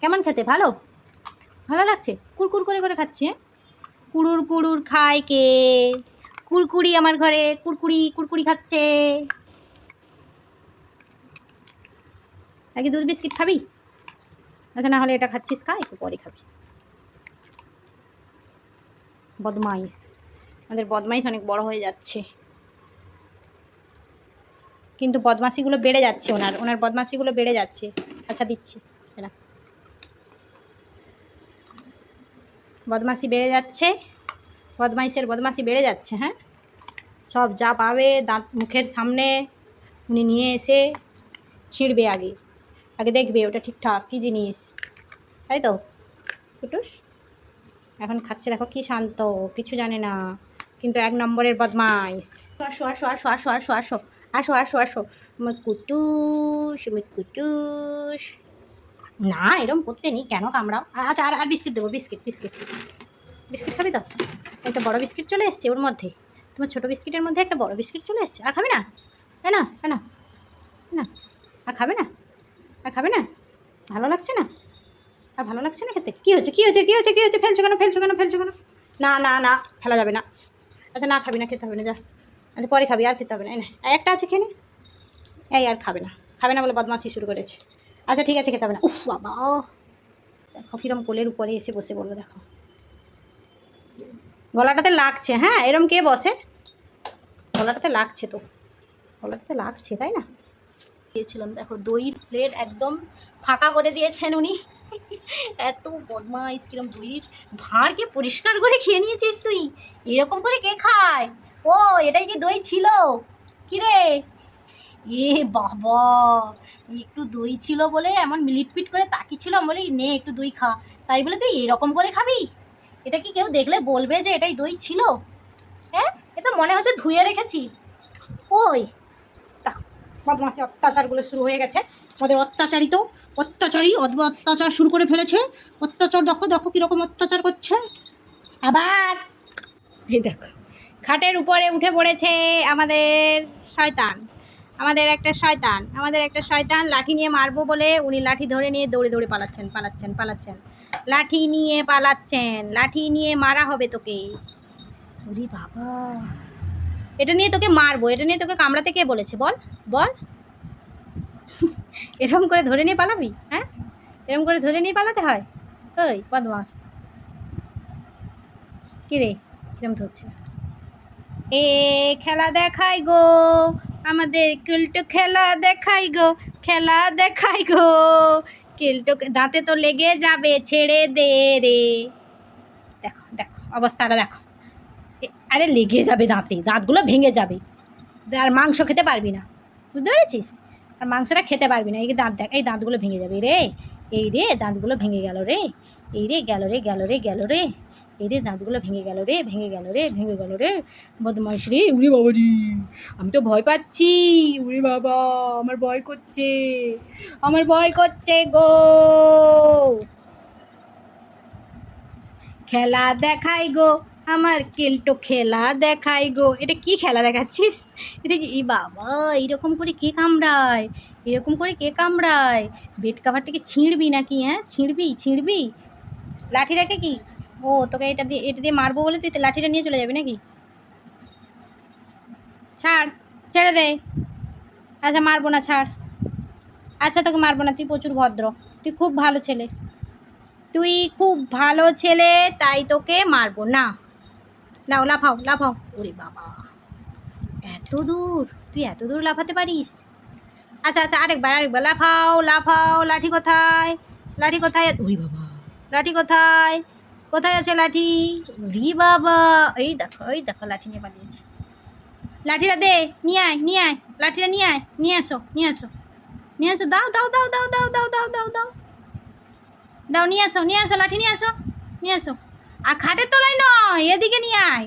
কেমন খেতে? ভালো? ভালো লাগছে? কুরকুর করে করে খাচ্ছে হ্যাঁ? কুড়ুর কুড়ুর খায় কে? কুরকুরি আমার ঘরে কুরকুরি কুরকুরি খাচ্ছে। আগে দুধ বিস্কিট খাবি? আচ্ছা না হলে এটা খাচ্ছিস, খা, একটু পরে খাবি। বদমাইশ। আমাদের বদমাইশ অনেক বড় হয়ে যাচ্ছে। কিন্তু বদমাশিগুলো বেড়ে যাচ্ছে ওনার ওনার বদমাশিগুলো বেড়ে যাচ্ছে। আচ্ছা দিচ্ছি। এরা বদমাশি বেড়ে যাচ্ছে। বদমাইশের বদমাশি বেড়ে যাচ্ছে হ্যাঁ? সব যা পাবে দাঁত মুখের সামনে উনি নিয়ে এসে ছিঁড়বে আগে। আগে দেখবে ওটা ঠিকঠাক, কী জিনিস? তাই তো? কুটুস? এখন খাচ্ছে, দেখো কি শান্ত, কিছু জানে না। কিন্তু এক নম্বরের বদমাইশ। আসো আসো আসো আসো আসো আসো। আসো আসো আসো। আমার কুটুস আমার কুটুস। না এরকম করতে নি কেন কামড়াও? আচ্ছা আর আর বিস্কিট দেবো, বিস্কিট বিস্কিট। বিস্কিট খাবি তো? একটা বড় বিস্কিট চলে এসছে ওর মধ্যে। তোমার ছোটো বিস্কিটের মধ্যে একটা বড় বিস্কিট চলে এসছে। আর খাবে না? তাই না? তাই না? না? আর খাবে না? আর খাবে না? ভালো লাগছে না? আর ভালো লাগছে না খেতে? কী হচ্ছে কী হচ্ছে কী হচ্ছে কী হচ্ছে ফেলছো কেন? ফেলছো কেন? ফেলছো কেন? না না না, ফেলা যাবে না। আচ্ছা না খাবি না, খেতে হবে না, যা। আচ্ছা পরে খাবি, আর খেতে হবে না একটা আছে খেয়ে। এই আর খাবে না। খাবে না বলে বদমাশি শুরু করেছে। আচ্ছা ঠিক আছে, খেতে হবে না। উফ, বাবা। দেখো কিরম কোলের উপরে এসে বসে বলল দেখো। গলাটাতে লাগছে হ্যাঁ এরম কে বসে? গলাটাতে লাগছে তো। গলাটাতে লাগছে, তাই না? দিয়েছিলাম, দেখো দইয়ের প্লেট একদম ফাঁকা করে দিয়েছেন উনি। এত বদমাইশ, কিরম দইয়ের ভাঁড়কে পরিষ্কার করে খেয়ে নিয়েছিস তুই। এরকম করে কে খায়? ও, এটাই কি দই ছিল? কিরে? এ বাবা, একটু দই ছিল বলে এমন মিলিটপিট করে তাকিয়েছিলাম বলে, নে, একটু দই খা। তাই বলে তুই এরকম করে খাবি? এটা কি কেউ দেখলে বলবে যে এটাই দই ছিল? হ্যাঁ এ তো মনে হচ্ছে ধুয়ে রেখেছি। ওই বদমাসি অত্যাচারগুলো শুরু হয়ে গেছে। আমাদের অত্যাচারী তো অত্যাচারী অত্যাচার শুরু করে ফেলেছে। অত্যাচার, দেখো দেখো কীরকম অত্যাচার করছে। আবার, এই দেখো, খাটের উপরে উঠে পড়েছে আমাদের শয়তান। আমাদের একটা শয়তান, আমাদের একটা শয়তান লাঠি নিয়ে মারবো বলে উনি লাঠি ধরে নিয়ে দৌড়ে দৌড়ে পালাচ্ছেন পালাচ্ছেন পালাচ্ছেন। লাঠি নিয়ে পালাচ্ছেন, লাঠি নিয়ে মারা হবে তোকে। বাবা। এটা নিয়ে তোকে মারবো, এটা নিয়ে তোকে কামড়াতে কে বলেছে? বল বল। এরকম করে ধরে নিয়ে পালাবি হ্যাঁ? এরকম করে ধরে নিয়ে পালাতে হয়? ওই, বদমাস। কিরে, কিরম ধরছে? এ খেলা দেখাই গো। আমাদের কিল্টু খেলা দেখাই গো, খেলা দেখাই গো। কিল্টু দাঁতে তো লেগে যাবে ছেড়ে দে রে। দেখো দেখো, অবস্থাটা দেখো। আরে লেগে যাবে দাঁতে, দাঁতগুলো ভেঙে যাবে। আর মাংস খেতে পারবি না, বুঝতে পেরেছিস? আর মাংসটা খেতে পারবি না, এই দাঁত দেখ, এই দাঁতগুলো ভেঙে যাবে রে। এই রে, দাঁতগুলো ভেঙে গেল রে। এই রে, গেল রে গেল রে গেল রে। এই রে দাঁতগুলো ভেঙে গেল রে, ভেঙে গেল রে, ভেঙে গেল রে। বদমাইশ রে, উড়ি বাবা রে। আমি তো ভয় পাচ্ছি। উড়ি বাবা, আমার ভয় করছে। আমার ভয় করছে গো। খেলা দেখাই গো, আমার কেলটো খেলা দেখাই গো। এটা কি খেলা দেখাচ্ছিস? এটা কি ই বাবা এইরকম করে কে কামড়ায়? এরকম করে কে কামড়ায়? বেড কাভারটাকে ছিঁড়বি নাকি হ্যাঁ? ছিঁড়বি ছিঁড়বি। লাঠি রেখে কি? ও, তোকে এটা দিয়ে এটা দিয়ে মারবো বলে তুই লাঠিটা নিয়ে চলে যাবি নাকি? ছাড়, ছেড়ে দে। আচ্ছা মারবো না, ছাড়। আচ্ছা তোকে মারবো না, তুই প্রচুর ভদ্র। তুই খুব ভালো ছেলে। তুই খুব ভালো ছেলে, তাই তোকে মারবো। না। নাও, লাফাও লাফাও। ওরে বাবা। এত দূর। তুই এত দূর লাফাতে পারিস? আচ্ছা আচ্ছা আরেকবার আরেকবার। লাফাও লাফাও। লাঠি কোথায়? লাঠি কোথায়? ওরে বাবা। লাঠি কোথায়? কোথায় আছে লাঠি? রি বাবা। এই দেখো এই দেখো লাঠি নিয়ে পালিয়েছে। লাঠিটা দে, নিয়ে আয় নিয়ে আয়। লাঠিটা নিয়ে আয়, নিয়ে আসো নিয়ে আসো। নিয়ে আসো, দাও দাও দাও দাও দাও দাও দাও দাও দাও। দাও, নিয়ে আসো নিয়ে আসো, লাঠি নিয়ে আসো নিয়ে আসো। আর খাটের তলায় নয়, এদিকে নিয়ে আয়।